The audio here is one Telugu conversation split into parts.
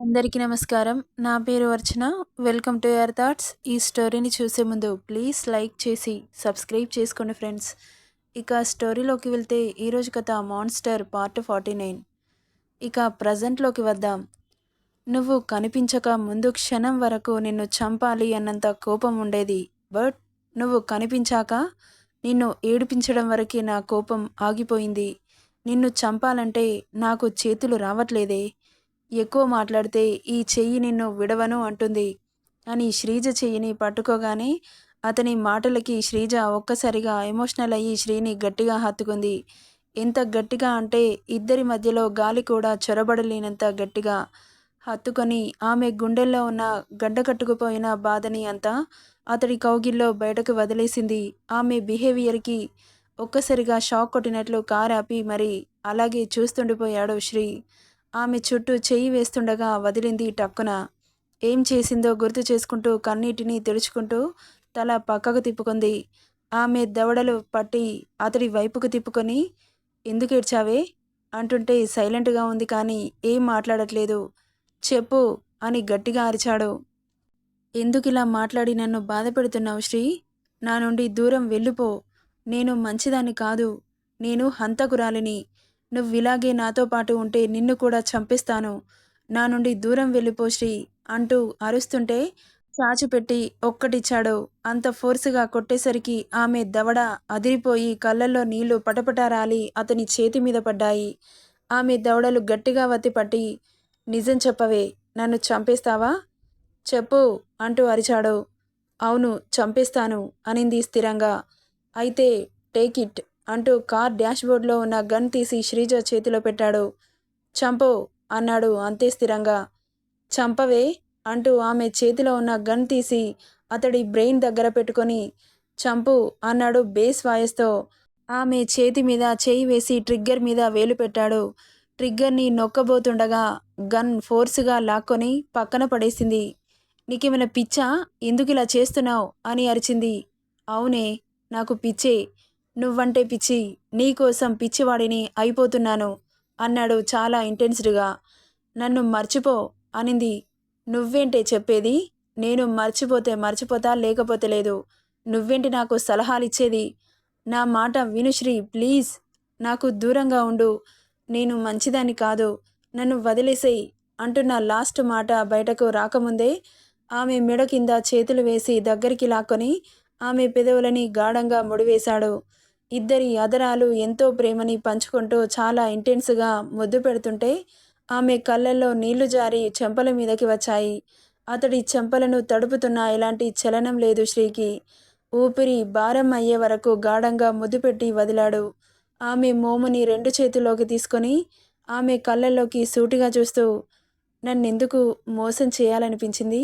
అందరికీ నమస్కారం. నా పేరు Archana. Welcome to your thoughts. ఈ స్టోరీని చూసే ముందు ప్లీజ్ లైక్ చేసి సబ్స్క్రైబ్ చేసుకోండి ఫ్రెండ్స్. ఇక స్టోరీలోకి వెళ్తే ఈరోజు కథ మాన్స్టర్ పార్ట్ ఫార్టీ నైన్. ఇక ప్రజెంట్లోకి వద్దాం. నువ్వు కనిపించక ముందు క్షణం వరకు నిన్ను చంపాలి అన్నంత కోపం ఉండేది. బట్ నువ్వు కనిపించాక నిన్ను ఏడిపించడం వరకే నా కోపం ఆగిపోయింది. నిన్ను చంపాలంటే నాకు చేతులు రావట్లేదే. ఎక్కువ మాట్లాడితే ఈ చెయ్యి నిన్ను విడవను అంటుంది. అని శ్రీజ చెయ్యిని పట్టుకోగానే అతని మాటలకి శ్రీజ ఒక్కసారిగా ఎమోషనల్ అయ్యి శ్రీని గట్టిగా హత్తుకుంది. ఎంత గట్టిగా అంటే ఇద్దరి మధ్యలో గాలి కూడా చొరబడలేనంత గట్టిగా హత్తుకొని ఆమె గుండెల్లో ఉన్న గడ్డ కట్టుకుపోయిన బాధని అంతా అతడి కౌగిల్లో బయటకు వదిలేసింది. ఆమె బిహేవియర్కి ఒక్కసారిగా షాక్ కొట్టినట్లు కారు ఆపి మరి అలాగే చూస్తుండిపోయాడు శ్రీ. ఆమె చుట్టూ చెయ్యి వేస్తుండగా వదిలింది టక్కున. ఏం చేసిందో గుర్తు చేసుకుంటూ కన్నీటిని తెరుచుకుంటూ తల పక్కకు తిప్పుకుంది. ఆమె దవడలు పట్టి అతడి వైపుకు తిప్పుకొని ఎందుకు ఏడ్చావే? అంటుంటే సైలెంట్గా ఉంది కానీ ఏం మాట్లాడట్లేదు. చెప్పు అని గట్టిగా అరిచాడు. ఎందుకు ఇలా మాట్లాడి నన్ను బాధ పెడుతున్నావు శ్రీ? నా నుండి దూరం వెళ్ళిపో నేను మంచిదాన్ని కాదు. నేను హంతకురాలిని. నువ్వు ఇలాగే నాతో పాటు ఉంటే నిన్ను కూడా చంపిస్తాను. నా నుండి దూరం వెళ్ళిపో శ్రీ అంటూ అరుస్తుంటే చాచిపెట్టి ఒక్కటిచ్చాడు. అంత ఫోర్సుగా కొట్టేసరికి ఆమె దవడ అదిరిపోయి కళ్ళల్లో నీళ్ళు పటపట రాలి అతని చేతి మీద పడ్డాయి. ఆమె దవడలు గట్టిగా వత్తిపట్టి నిజం చెప్పవే నన్ను చంపేస్తావా? చెప్పు అంటూ అరిచాడు. అవును చంపేస్తాను అనింది స్థిరంగా. అయితే టేక్ ఇట్. అంటూ కార్ డాష్బోర్డ్లో ఉన్న గన్ తీసి శ్రీజ చేతిలో పెట్టాడు. చంపు అన్నాడు అంతే స్థిరంగా. చంపవే అంటూ ఆమె చేతిలో ఉన్న గన్ తీసి అతడి బ్రెయిన్ దగ్గర పెట్టుకొని చంపు అన్నాడు బేస్ వాయిస్తో. ఆమె చేతి మీద చేయి వేసి ట్రిగ్గర్ మీద వేలు పెట్టాడు. ట్రిగ్గర్ని నొక్కబోతుండగా గన్ ఫోర్స్గా లాక్కొని పక్కన పడేసింది. నీకేమైనా పిచ్చా? ఎందుకు ఇలా చేస్తున్నావు? అని అరిచింది. అవునే నాకు పిచ్చే. నువ్వంటే పిచ్చి నీకోసం పిచ్చివాడిని అయిపోతున్నాను అన్నాడు చాలా ఇంటెన్స్డ్గా. నన్ను మర్చిపో అనింది. నువ్వేంటే చెప్పేది? నేను మర్చిపోతే మర్చిపోతా లేకపోతే లేదు. నువ్వేంటి నాకు సలహాలు ఇచ్చేది నా మాట వినుశ్రీ ప్లీజ్. నాకు దూరంగా ఉండు. నేను మంచిదాన్ని కాదు. నన్ను వదిలేసేయి అంటున్న లాస్ట్ మాట బయటకు రాకముందే ఆమె మెడ కింద చేతులు వేసి దగ్గరికి లాక్కొని ఆమె పెదవులని గాఢంగా ముడివేశాడు. ఇద్దరి అదరాలు ఎంతో ప్రేమని పంచుకుంటూ చాలా ఇంటెన్స్గా ముద్దు పెడుతుంటే ఆమె కళ్ళల్లో నీళ్ళు జారి చెంపల మీదకి వచ్చాయి. అతడి చెంపలను తడుపుతున్న ఎలాంటి చలనం లేదు శ్రీకి. ఊపిరి భారం అయ్యే వరకు గాఢంగా ముద్దు పెట్టి వదిలాడు. ఆమె మోముని రెండు చేతుల్లోకి తీసుకొని ఆమె కళ్ళల్లోకి సూటిగా చూస్తూ నన్నెందుకు మోసం చేయాలనిపించింది?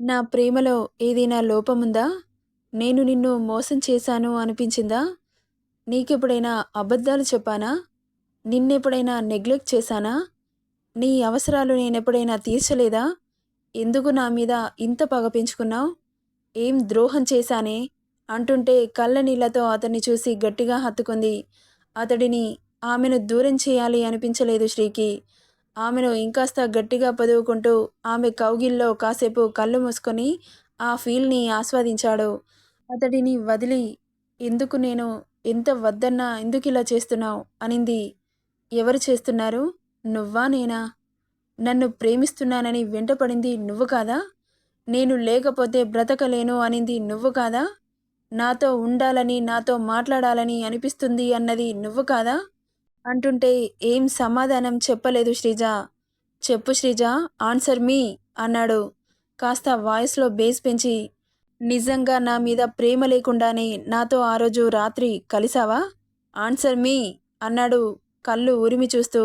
నా ప్రేమలో ఏదైనా లోపముందా? నేను నిన్ను మోసం చేశాను అనిపించిందా? నీకెప్పుడైనా అబద్ధాలు చెప్పానా? నిన్నెప్పుడైనా నెగ్లెక్ట్ చేశానా? నీ అవసరాలు నేనెప్పుడైనా తీర్చలేదా? ఎందుకు నా మీద ఇంత పగ పెంచుకున్నావు? ఏం ద్రోహం చేశానే? అంటుంటే కళ్ళ నీళ్ళతో అతన్ని చూసి గట్టిగా హత్తుకుంది. అతడిని ఆమెను దూరం చేయాలి అనిపించలేదు శ్రీకి. ఆమెను ఇంకాస్త గట్టిగా పదువుకుంటూ ఆమె కౌగిల్లో కాసేపు కళ్ళు మూసుకొని ఆ ఫీల్ని ఆస్వాదించాడు. అతడిని వదిలి ఎందుకు నేను ఎంత వద్దన్నా ఎందుకు ఇలా చేస్తున్నావు? అనింది. ఎవరు చేస్తున్నారు? నువ్వా నేనా? నన్ను ప్రేమిస్తున్నానని వెంటపడింది నువ్వు కాదా? నేను లేకపోతే బ్రతకలేను అనింది నువ్వు కాదా? నాతో ఉండాలని నాతో మాట్లాడాలని అనిపిస్తుంది అన్నది నువ్వు కాదా? అంటుంటే ఏం సమాధానం చెప్పలేదు శ్రీజ. చెప్పు శ్రీజ ఆన్సర్ మీ అన్నాడు. కాస్త వాయిస్లో బేస్ పెంచి నిజంగా నా మీద ప్రేమ లేకుండానే నాతో ఆ రోజు రాత్రి కలిసావా? ఆన్సర్ మీ అన్నాడు కళ్ళు ఉరిమి చూస్తూ.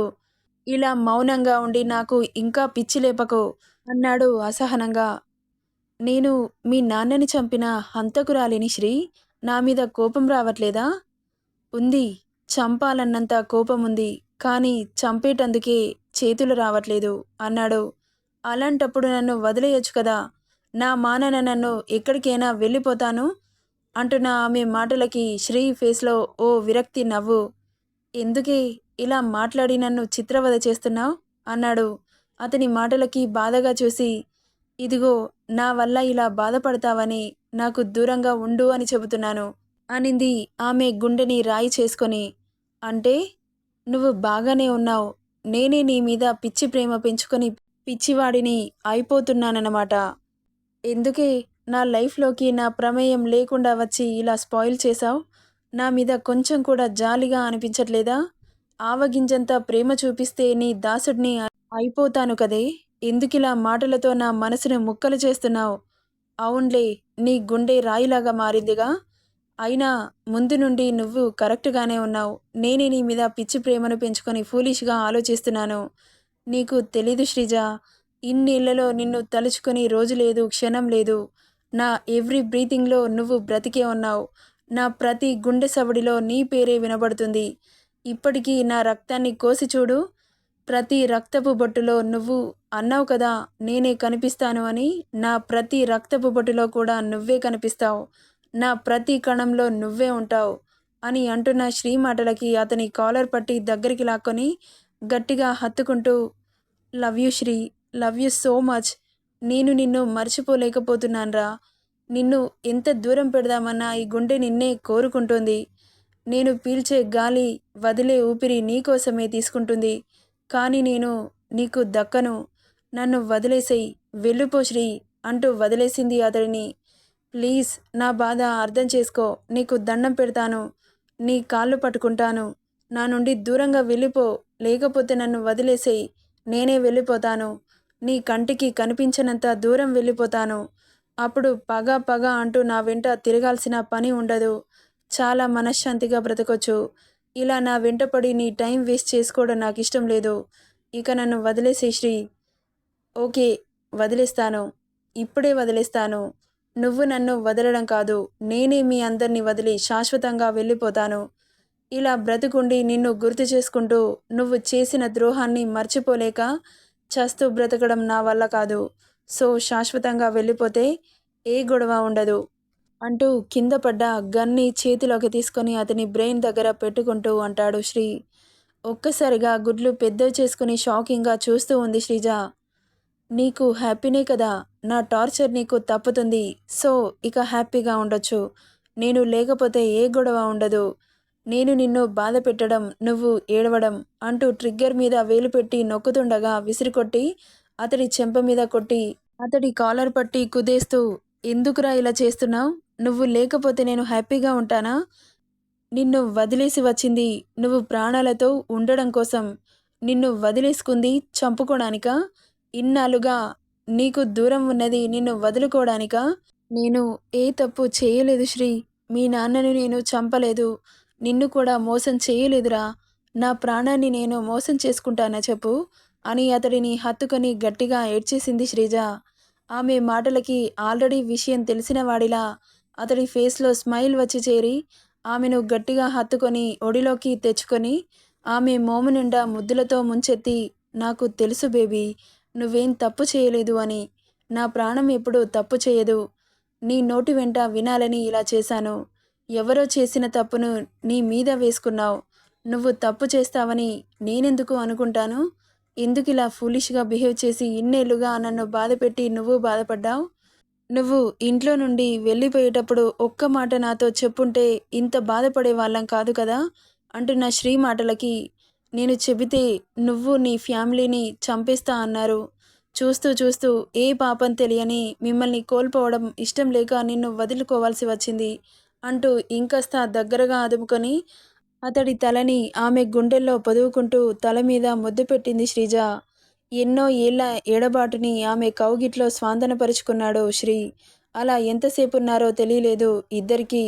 ఇలా మౌనంగా ఉండి నాకు ఇంకా పిచ్చి లేపకు అన్నాడు అసహనంగా. నేను మీ నాన్నని చంపిన హంతకురాలిని శ్రీ నా మీద కోపం రావట్లేదా? ఉంది చంపాలన్నంత కోపం ఉంది కానీ చంపేటందుకే చేతులు రావట్లేదు అన్నాడు. అలాంటప్పుడు నన్ను వదిలేయొచ్చు కదా? నా మానన నన్ను ఎక్కడికైనా వెళ్ళిపోతాను అంటున్న ఆమె మాటలకి శ్రీ ఫేస్లో ఓ విరక్తి నవ్వు. ఎందుకే ఇలా మాట్లాడి నన్ను చిత్రవద చేస్తున్నావు? అన్నాడు. అతని మాటలకి బాధగా చూసి ఇదిగో నా వల్ల ఇలా బాధపడతావని నాకు దూరంగా ఉండు అని చెబుతున్నాను అనింది ఆమె గుండెని రాయి చేసుకొని. అంటే? నువ్వు బాగానే ఉన్నావు. నేనే నీ మీద పిచ్చి ప్రేమ పెంచుకొని పిచ్చివాడిని అయిపోతున్నానన్నమాట. ఎందుకే నా లైఫ్లోకి నా ప్రమేయం లేకుండా వచ్చి ఇలా స్పాయిల్ చేశావు? నా మీద కొంచెం కూడా జాలిగా అనిపించట్లేదా? ఆవగింజంత ప్రేమ చూపిస్తే నీ దాసుడిని అయిపోతాను కదే. ఎందుకిలా మాటలతో నా మనసును ముక్కలు చేస్తున్నావు? అవునులే నీ గుండె రాయిలాగా మారిందిగా. అయినా ముందు నుండి నువ్వు కరెక్ట్గానే ఉన్నావు. నేనే నీ మీద పిచ్చి ప్రేమను పెంచుకొని ఫూలిష్గా ఆలోచిస్తున్నాను. నీకు తెలీదు శ్రీజ ఇన్నేళ్ళలో నిన్ను తలుచుకొని రోజు లేదు క్షణం లేదు. నా ఎవ్రీ బ్రీతింగ్లో నువ్వు బ్రతికే ఉన్నావు. నా ప్రతి గుండె సవడిలో నీ పేరే వినబడుతుంది. ఇప్పటికీ నా రక్తాన్ని కోసి చూడు. ప్రతి రక్తపు బొట్టులో నువ్వు అన్నావు కదా నేనే కనిపిస్తాను అని నా ప్రతి రక్తపు బొట్టులో కూడా నువ్వే కనిపిస్తావు. నా ప్రతి కణంలో నువ్వే ఉంటావు అని అంటున్న శ్రీ మాటలకి అతని కాలర్ పట్టి దగ్గరికి లాక్కొని గట్టిగా హత్తుకుంటూ love you Sri. Love you so much. నేను నిన్ను మర్చిపోలేకపోతున్నానరా. నిన్ను ఎంత దూరం పెడదామన్నా ఈ గుండె నిన్నే కోరుకుంటుంది. నేను పీల్చే గాలి వదిలే ఊపిరి నీకోసమే తీసుకుంటుంది. కానీ నేను నీకు దక్కను. నన్ను వదిలేసేయి. వెళ్ళిపో శ్రీ అంటూ వదిలేసింది అతడిని. ప్లీజ్ నా బాధ అర్థం చేసుకో. నీకు దండం పెడతాను. నీ కాళ్ళు పట్టుకుంటాను. నా నుండి దూరంగా వెళ్ళిపో లేకపోతే నన్ను వదిలేసేయి. నేనే వెళ్ళిపోతాను నీ కంటికి కనిపించనంత దూరం వెళ్ళిపోతాను. అప్పుడు పగ పగ అంటూ నా వెంట తిరగాల్సిన పని ఉండదు. చాలా మనశ్శాంతిగా బ్రతకొచ్చు. ఇలా నా వెంటపడి నీ టైం వేస్ట్ చేసుకోవడం నాకు ఇష్టం లేదు. ఇక నన్ను వదిలేసే శ్రీ. ఓకే వదిలేస్తాను. ఇప్పుడే వదిలేస్తాను. నువ్వు నన్ను వదలడం కాదు. నేనే మీ అందరినీ వదిలి శాశ్వతంగా వెళ్ళిపోతాను. ఇలా బ్రతుకుండి నిన్ను గుర్తు చేసుకుంటూ నువ్వు చేసిన ద్రోహాన్ని మర్చిపోలేక చస్తూ బ్రతకడం నా వల్ల కాదు. సో శాశ్వతంగా వెళ్ళిపోతే ఏ గొడవ ఉండదు. అంటూ కింద పడ్డ గన్ని చేతిలోకి తీసుకొని అతని బ్రెయిన్ దగ్గర పెట్టుకుంటూ అంటాడు శ్రీ. ఒక్కసారిగా గుడ్లు పెద్దవి చేసుకుని షాకింగ్గా చూస్తూ ఉంది శ్రీజ. నీకు హ్యాపీనే కదా? నా టార్చర్ నీకు తప్పుతుంది. సో ఇక హ్యాపీగా ఉండొచ్చు. నేను లేకపోతే ఏ గొడవ ఉండదు. నేను నిన్ను బాధ పెట్టడం నువ్వు ఏడవడం అంటూ ట్రిగ్గర్ మీద వేలు పెట్టి నొక్కుతుండగా విసిరికొట్టి అతడి చెంప మీద కొట్టి అతడి కాలర్ పట్టి కుదేస్తూ ఎందుకురా ఇలా చేస్తున్నావు? నువ్వు లేకపోతే నేను హ్యాపీగా ఉంటానా? నిన్ను వదిలేసి వచ్చింది నువ్వు ప్రాణాలతో ఉండడం కోసం నిన్ను వదిలేసుకుంది చంపుకోవడానికా ఇన్నాళ్ళుగా నీకు దూరం ఉన్నది నిన్ను వదులుకోవడానికా నేను ఏ తప్పు చేయలేదు శ్రీ మీ నాన్నని నేను చంపలేదు. నిన్ను కూడా మోసం చేయలేదురా. నా ప్రాణాన్ని నేను మోసం చేసుకుంటానా చెప్పు అని అతడిని హత్తుకొని గట్టిగా ఏడ్చేసింది శ్రీజ. ఆమె మాటలకి ఆల్రెడీ విషయం తెలిసిన వాడిలా అతడి ఫేస్లో స్మైల్ వచ్చి చేరి ఆమెను గట్టిగా హత్తుకొని ఒడిలోకి తెచ్చుకొని ఆమె మోము నిండా ముద్దులతో ముంచెత్తి నాకు తెలుసు బేబీ నువ్వేం తప్పు చేయలేదు అని. నా ప్రాణం ఎప్పుడు తప్పు చేయదు. నీ నోటి వెంట వినాలని ఇలా చేశాను. ఎవరో చేసిన తప్పును నీ మీద వేసుకున్నావు. నువ్వు తప్పు చేస్తావని నేనెందుకు అనుకుంటాను? ఎందుకు ఇలా ఫూలిష్గా బిహేవ్ చేసి ఇన్నేళ్ళుగా నన్ను బాధపెట్టి నువ్వు బాధపడ్డావు? నువ్వు ఇంట్లో నుండి వెళ్ళిపోయేటప్పుడు ఒక్క మాట నాతో చెప్పుంటే ఇంత బాధపడే వాళ్ళం కాదు కదా? అంటున్న శ్రీ మాటలకి నేను చెబితే నువ్వు నీ ఫ్యామిలీని చంపేస్తా అన్నారు. చూస్తూ చూస్తూ ఏ పాపం తెలియని మిమ్మల్ని కోల్పోవడం ఇష్టం లేక నిన్ను వదులుకోవాల్సి వచ్చింది. అంటూ ఇంకాస్త దగ్గరగా అదుముకొని అతడి తలని ఆమె గుండెల్లో పొదువుకుంటూ తల మీద ముద్దు పెట్టింది శ్రీజ. ఎన్నో ఏళ్ళ ఎడబాటుని ఆమె కౌగిట్లో స్వాంతనపరుచుకున్నాడు శ్రీ. అలా ఎంతసేపు ఉన్నారో తెలియలేదు ఇద్దరికీ.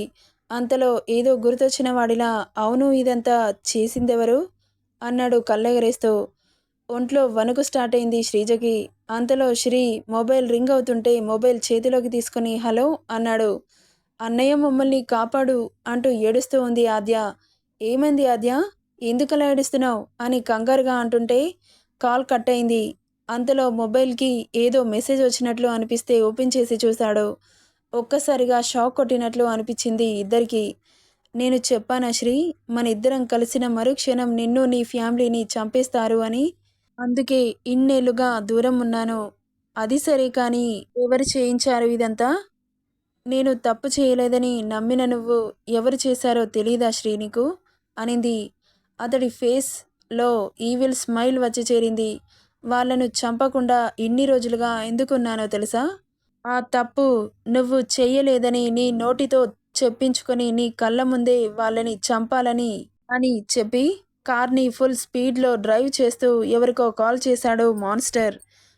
అంతలో ఏదో గుర్తొచ్చిన వాడిలా అవును ఇదంతా చేసిందెవరు? అన్నాడు కళ్ళెగరేస్తూ. ఒంట్లో వణుకు స్టార్ట్ అయింది శ్రీజకి. అంతలో శ్రీ మొబైల్ రింగ్ అవుతుంటే మొబైల్ చేతిలోకి తీసుకుని హలో అన్నాడు. అన్నయ్య మమ్మల్ని కాపాడు అంటూ ఏడుస్తూ ఉంది ఆద్య. ఏమైంది ఆద్య? ఎందుకలా ఏడుస్తున్నావు? అని కంగారుగా అంటుంటే కాల్ కట్ అయింది అంతలో మొబైల్కి ఏదో మెసేజ్ వచ్చినట్లు అనిపిస్తే ఓపెన్ చేసి చూశాడు. ఒక్కసారిగా షాక్ కొట్టినట్లు అనిపించింది ఇద్దరికి. నేను చెప్పానా శ్రీ? మన ఇద్దరం కలిసిన మరుక్షణం నిన్ను నీ ఫ్యామిలీని చంపేస్తారు అని. అందుకే ఇన్నేళ్ళుగా దూరం ఉన్నాను. అది సరే కానీ ఎవరు చేయించారు ఇదంతా? నేను తప్పు చేయలేదని నమ్మిన నువ్వు ఎవరు చేశారో తెలీదా శ్రీనికు? అనింది. అతడి ఫేస్లో ఈవిల్ స్మైల్ వచ్చి చేరింది. వాళ్ళను చంపకుండా ఇన్ని రోజులుగా ఎందుకున్నానో తెలుసా? ఆ తప్పు నువ్వు చెయ్యలేదని నీ నోటితో చెప్పించుకొని నీ కళ్ళ ముందే వాళ్ళని చంపాలని అని చెప్పి కార్ని ఫుల్ స్పీడ్లో డ్రైవ్ చేస్తూ ఎవరికో కాల్ చేశాడు మాన్స్టర్.